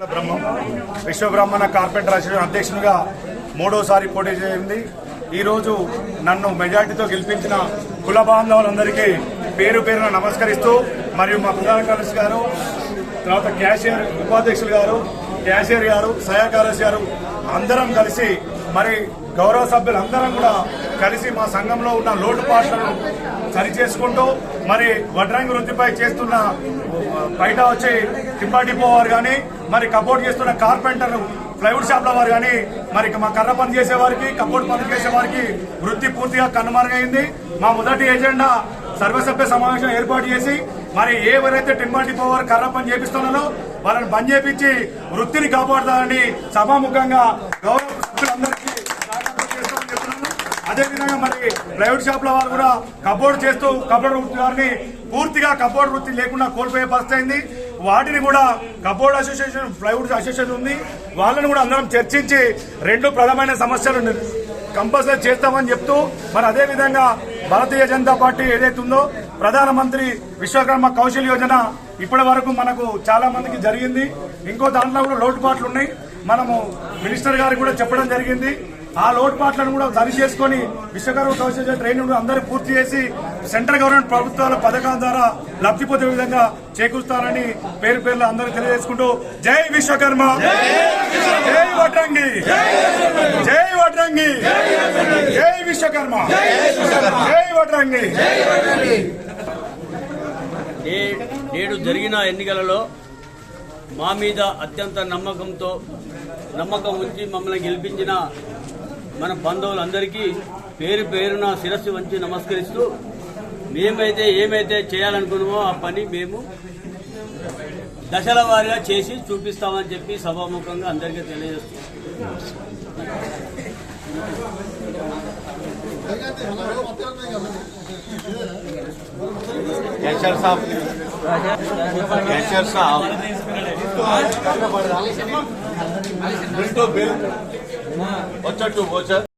బ్రహ్మం. Vishwabrahmana carpenter association అధ్యక్షునిగా మూడోసారి పోటీ చేయింది. ఈరోజు నన్ను మెజార్టీతో గెలిపించిన కుల బాంధవులందరికీ పేరు పేరున నమస్కరిస్తూ మరియు మా ప్రధాన కార్యదర్శి గారు తర్వాత క్యాషియర్ ఉపాధ్యక్షులు గారు క్యాషియర్ గారు సహాయ కార్యదర్శి గారు అందరం కలిసి మరి గౌరవ సభ్యులందరం కూడా కలిసి మా సంఘంలో ఉన్న లోటుపాట్లను సరి చేసుకుంటూ మరి వడ్రంగి వృత్తిపై చేస్తున్న బయట వచ్చి టింబా వారు కానీ మరి కబోర్డ్ చేస్తున్న కార్పెంటర్ ప్లైవుడ్ షాప్ల వారు కానీ మరి మా కర్ర పని చేసే వారికి కబోర్డ్ పని చేసే వారికి వృత్తి పూర్తిగా కనుమరుగైంది. మా మొదటి ఎజెండా సర్వసభ్య సమావేశం ఏర్పాటు చేసి మరి ఎవరైతే టింబా డిపో వారు కర్ర పని చేపిస్తున్నారో వాళ్ళని బంద్ చేపించి వృత్తిని కాపాడుతారని సభాముఖంగా గౌరవ అదేవిధంగా మరి ప్రైవేట్ షాప్ల వారు కూడా కబోర్డ్ చేస్తూ కబోర్డ్ వృత్తి వారిని పూర్తిగా కబోర్డ్ వృత్తి లేకుండా కోల్పోయే పరిస్థితి అయింది. వాటిని కూడా కబోర్డ్ అసోసియేషన్ ప్లైవుడ్ అసోసియేషన్ ఉంది. వాళ్ళని కూడా అందరం చర్చించి రెండు ప్రధానమైన సమస్యలు కంపల్సరీ చేస్తామని చెప్తూ మరి అదే విధంగా భారతీయ జనతా పార్టీ ఏదైతే ఉందో ప్రధానమంత్రి విశ్వకర్మ కౌశల్ యోజన ఇప్పటి వరకు మనకు చాలా మందికి జరిగింది. ఇంకో దాంట్లో కూడా లోటుపాట్లు ఉన్నాయి. మనము మినిస్టర్ గారికి కూడా చెప్పడం జరిగింది. ఆ లోటుపాట్లను కూడా సరి చేసుకొని విశ్వకర్మ కౌశల్ ట్రైనింగ్ అందరూ పూర్తి చేసి సెంట్రల్ గవర్నమెంట్ ప్రభుత్వాల పథకాల ద్వారా లబ్ధి పొందే విధంగా చేకూరుస్తారని పేరు పేర్లు అందరూ తెలియజేసుకుంటూ జై విశ్వకర్మ. జై వడ్రంగి. జై వడ్రంగి. జై విశ్వకర్మ. జై వడ్రంగి. నేడు జరిగిన ఎన్నికలలో మా మీద అత్యంత నమ్మకంతో నమ్మకం ఉంచి మమ్మల్ని గెలిపించిన మన బంధువులందరికీ పేరు పేరున శిరస్సు వంచి నమస్కరిస్తూ మేమైతే ఏమైతే చేయాలనుకున్నామో ఆ పని మేము దశల వారీగా చేసి చూపిస్తామని చెప్పి సభాముఖంగా అందరికీ తెలియజేస్తాం कैशियर साहब